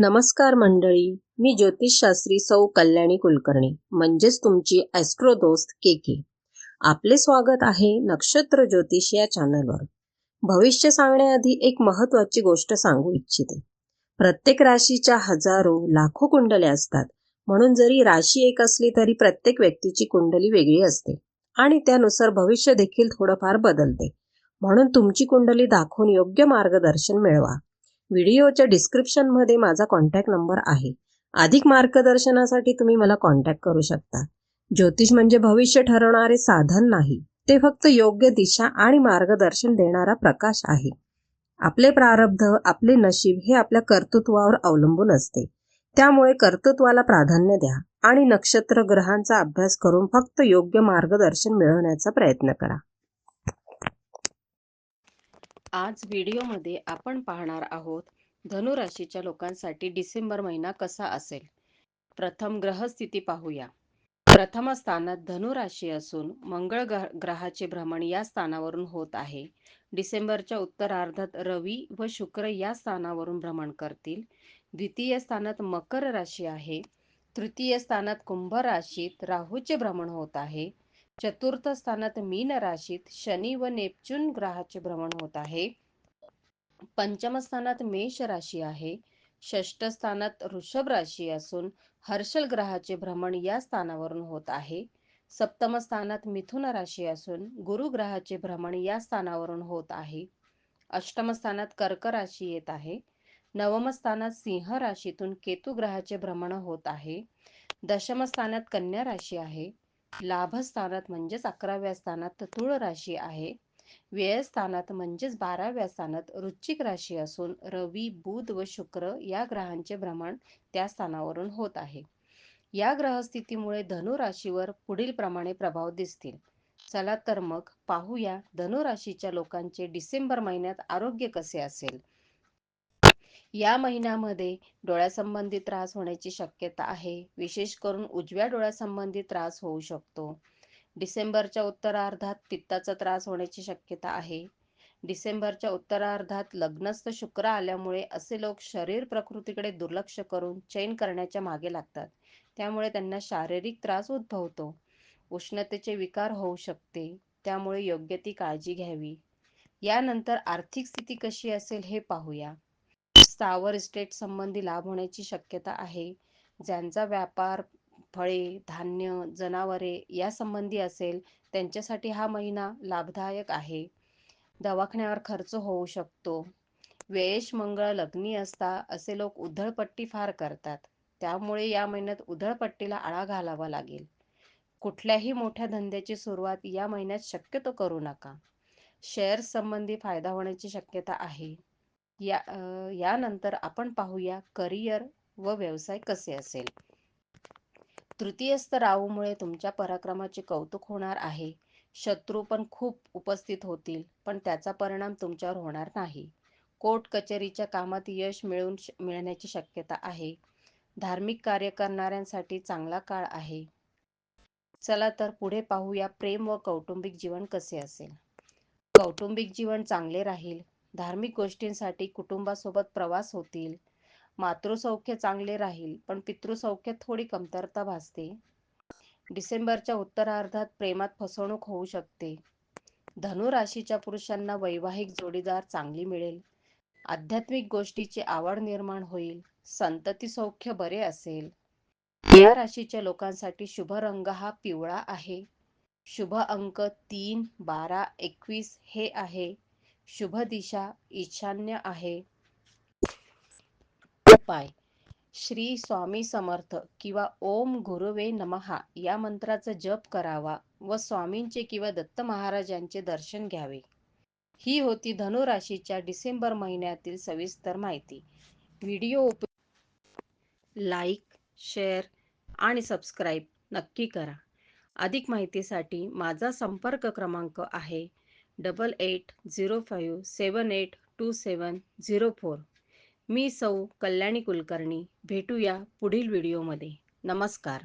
नमस्कार मंडळी मी ज्योतिषशास्त्री सौ कल्याणी कुलकर्णी म्हणजेच तुमची ॲस्ट्रो दोस्त के के आपले स्वागत आहे नक्षत्र ज्योतिष या चॅनलवर भविष्य सांगण्याआधी एक महत्त्वाची गोष्ट सांगू इच्छिते. प्रत्येक राशीच्या हजारो लाखो कुंडल्या असतात. म्हणून जरी राशी एक असली तरी प्रत्येक व्यक्तीची कुंडली वेगळी असते. आणि त्यानुसार भविष्य देखील थोडंफार बदलते. म्हणून तुमची कुंडली दाखवून योग्य मार्गदर्शन मिळवा. व्हिडिओच्या डिस्क्रिप्शनमध्ये माझा कॉन्टॅक्ट नंबर आहे. अधिक मार्गदर्शनासाठी तुम्ही मला कॉन्टॅक्ट करू शकता. ज्योतिष म्हणजे भविष्य ठरवणारे साधन नाही ते फक्त योग्य दिशा आणि मार्गदर्शन देणारा प्रकाश आहे. आपले प्रारब्ध आपले नशीब हे आपल्या कर्तृत्वावर अवलंबून असते. त्यामुळे कर्तृत्वाला प्राधान्य द्या आणि नक्षत्र ग्रहांचा अभ्यास करून फक्त योग्य मार्गदर्शन मिळवण्याचा प्रयत्न करा. आज व्हिडिओमध्ये आपण पाहणार आहोत धनु राशीच्या लोकांसाठी डिसेंबर महिना कसा असेल? प्रथम ग्रहस्थिती पाहूया. प्रथम स्थानात धनुराशी असून मंगळ ग्रहाचे भ्रमण या स्थानावरून होत आहे. डिसेंबरच्या उत्तरार्धात रवी व शुक्र या स्थानावरून भ्रमण करतील. द्वितीय स्थानात मकर राशी आहे. तृतीय स्थानात कुंभ राशीत राहूचे भ्रमण होत आहे. चतुर्थ स्थानात मीन राशीत शनी व नेपच्यून ग्रहाचे भ्रमण होत आहे. पंचम स्थानात मेष राशी आहे. षष्ठ स्थानात ऋषभ राशी असून हर्षल ग्रहाचे भ्रमण या स्थानावरून होत आहे. सप्तम स्थानात मिथुन राशी असून गुरु ग्रहाचे भ्रमण या स्थानावरून होत आहे. अष्टम स्थानात कर्क राशी येत आहे. नवम स्थानात सिंह राशीतून केतू ग्रहाचे भ्रमण होत आहे. दशम स्थानात कन्या राशी आहे. लाभ स्थानात म्हणजेच अकराव्या स्थानात तुळ राशी आहे. व्ययस्थानात म्हणजेच बाराव्या स्थानात रुचिक राशी असून रवी बुध व शुक्र या ग्रहांचे भ्रमण त्या स्थानावरून होत आहे. या ग्रहस्थितीमुळे धनु राशीवर पुढील प्रमाणे प्रभाव दिसतील. चला तर मग पाहूया धनु राशीच्या लोकांचे डिसेंबर महिन्यात आरोग्य कसे असेल? या महिन्यामध्ये डोळ्यासंबंधी त्रास होण्याची शक्यता आहे. विशेष करून उजव्या डोळ्यासंबंधी त्रास होऊ शकतो. डिसेंबरच्या उत्तरार्धात पित्ताचा त्रास होण्याची शक्यता आहे. डिसेंबरच्या उत्तरार्धात लग्नस्थ शुक्र आल्यामुळे असे लोक शरीर प्रकृतीकडे दुर्लक्ष करून चैन करण्याच्या मागे लागतात. त्यामुळे त्यांना शारीरिक त्रास उद्भवतो. उष्णतेचे विकार होऊ शकते. त्यामुळे योग्य ती काळजी घ्यावी. यानंतर आर्थिक स्थिती कशी असेल हे पाहूया. स्थावर इस्टेट संबंधी लाभ होण्याची शक्यता आहे. ज्यांचा व्यापार फळे धान्य जनावरे या संबंधी असेल त्यांच्यासाठी हा महिना लाभदायक आहे. दवाखान्यावर खर्च होऊ शकतो. वेश मंगळ लग्नी असता असे लोक उधळपट्टी फार करतात. त्यामुळे या महिन्यात उधळपट्टीला आळा घालावा लागेल. कुठल्याही मोठ्या धंद्याची सुरुवात या महिन्यात शक्यतो करू नका. शेअर्स संबंधी फायदा होण्याची शक्यता आहे. या यानंतर आपण पाहूया करिअर व व्यवसाय कसे असेल. तृतीय स्तरावमुळे तुमच्या पराक्रमाचे कौतुक होणार आहे. शत्रू पण खूप उपस्थित होतील पण त्याचा परिणाम तुमच्यावर होणार नाही. कोर्ट कचेरीच्या कामात यश मिळून मिळण्याची शक्यता आहे. धार्मिक कार्य करणाऱ्यांसाठी चांगला काळ आहे. चला तर पुढे पाहूया प्रेम व कौटुंबिक जीवन कसे असेल. कौटुंबिक जीवन चांगले राहील धार्मिक गोष्टींसाठी कुटुंबासोबत प्रवास होतील. मातृसौख्य चांगले राहील पण पितृसौख्यात थोडी कमतरता भासते. डिसेंबरच्या उत्तरार्धात प्रेमात फसवणूक होऊ शकते. धनु राशीच्या पुरुषांना वैवाहिक जोडीदार चांगली मिळेल. आध्यात्मिक गोष्टीची आवड निर्माण होईल. संतती सौख्य बरे असेल. या राशीच्या लोकांसाठी शुभ रंग हा पिवळा आहे. शुभ अंक तीन बारा एकवीस हे आहे. शुभ दिशा ईशान्य आहे. उपाय श्री स्वामी समर्थ किंवा ओम गुरुवे नमहा या मंत्राचा जप करावा व स्वामींचे किंवा दत्त महाराजांचे दर्शन घ्यावे. ही होती धनुराशीच्या डिसेंबर महिन्यातील सविस्तर माहिती. व्हिडिओ लाईक शेअर आणि सबस्क्राईब नक्की करा. अधिक माहितीसाठी माझा संपर्क क्रमांक आहे double eight zero five seven eight two seven zero four मी सौ कल्याणी कुलकर्णी भेटूया पुढील व्हिडिओमध्ये. नमस्कार.